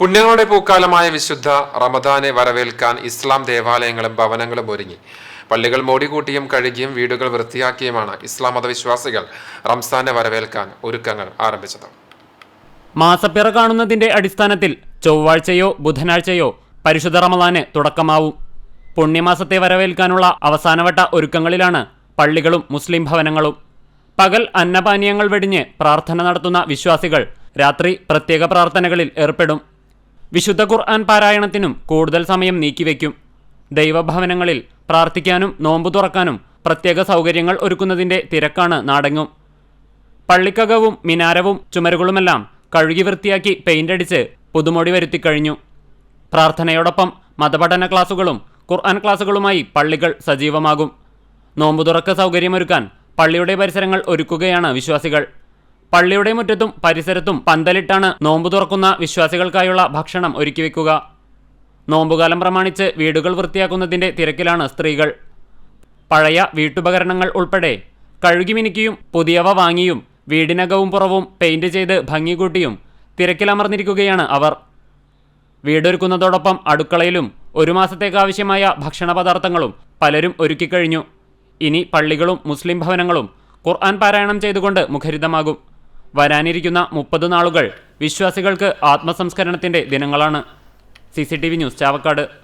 പുണ്യങ്ങളുടെ പൂക്കാലമായ വിശുദ്ധ റമദാനെ വരവേൽക്കാൻ ഇസ്ലാം ദേവാലയങ്ങളും ഭവനങ്ങളും ഒരുങ്ങി. പള്ളികൾ മോടികൂട്ടിയും കഴുകിയും വീടുകൾ വൃത്തിയാക്കിയുമാണ് ഇസ്ലാം മതവിശ്വാസികൾ റംസാനെ വരവേൽക്കാൻ ഒരുക്കങ്ങൾ ആരംഭിച്ചത്. മാസപ്പിറ കാണുന്നതിന്റെ അടിസ്ഥാനത്തിൽ ചൊവ്വാഴ്ചയോ ബുധനാഴ്ചയോ പരിശുദ്ധ റമദാന് തുടക്കമാവും. പുണ്യമാസത്തെ വരവേൽക്കാനുള്ള അവസാനവട്ട ഒരുക്കങ്ങളിലാണ് പള്ളികളും മുസ്ലിം ഭവനങ്ങളും. പകൽ അന്നപാനീയങ്ങൾ വെടിഞ്ഞ് പ്രാർത്ഥന നടത്തുന്ന വിശ്വാസികൾ രാത്രി പ്രത്യേക പ്രാർത്ഥനകളിൽ ഏർപ്പെടും. വിശുദ്ധ ഖുർആൻ പാരായണത്തിനും കൂടുതൽ സമയം നീക്കിവെക്കും. ദൈവഭവനങ്ങളിൽ പ്രാർത്ഥിക്കാനും നോമ്പു തുറക്കാനും പ്രത്യേക സൗകര്യങ്ങൾ ഒരുക്കുന്നതിന്റെ തിരക്കാണ് നാടെങ്ങും. പള്ളിക്കകവും മിനാരവും ചുമരുകളുമെല്ലാം കഴുകി വൃത്തിയാക്കി പെയിന്റ് അടിച്ച് പുതുമൊടി വരുത്തിക്കഴിഞ്ഞു പ്രാർത്ഥനയോടൊപ്പം മതപഠന ക്ലാസുകളും ഖുർആൻ ക്ലാസുകളുമായി പള്ളികൾ സജീവമാകും. നോമ്പുതുറക്ക സൗകര്യമൊരുക്കാൻ പള്ളിയുടെ പരിസരങ്ങൾ ഒരുക്കുകയാണ് വിശ്വാസികൾ. പള്ളിയുടെ മുറ്റത്തും പരിസരത്തും പന്തലിട്ടാണ് നോമ്പു തുറക്കുന്ന വിശ്വാസികൾക്കായുള്ള ഭക്ഷണം ഒരുക്കിവെക്കുക നോമ്പുകാലം പ്രമാണിച്ച് വീടുകൾ വൃത്തിയാക്കുന്നതിന്റെ തിരക്കിലാണ് സ്ത്രീകൾ. പഴയ വീട്ടുപകരണങ്ങൾ ഉൾപ്പെടെ കഴുകി മിനുക്കിയും പുതിയവ വാങ്ങിയും വീടിനകവും പുറവും പെയിന്റ് ചെയ്ത് ഭംഗി കൂട്ടിയും തിരക്കിലമർന്നിരിക്കുകയാണ് അവർ. വീടൊരുക്കുന്നതോടൊപ്പം അടുക്കളയിലും ഒരു മാസത്തേക്കാവശ്യമായ ഭക്ഷണ പദാർത്ഥങ്ങളും പലരും ഒരുക്കിക്കഴിഞ്ഞു. ഇനി പള്ളികളും മുസ്ലിം ഭവനങ്ങളും ഖുർആൻ പാരായണം ചെയ്തുകൊണ്ട് മുഖരിതമാകും. വരാനിരിക്കുന്ന മുപ്പത് നാളുകൾ വിശ്വാസികൾക്ക് ആത്മസംസ്കരണത്തിന്റെ ദിനങ്ങളാണ്. C news Chavakkad.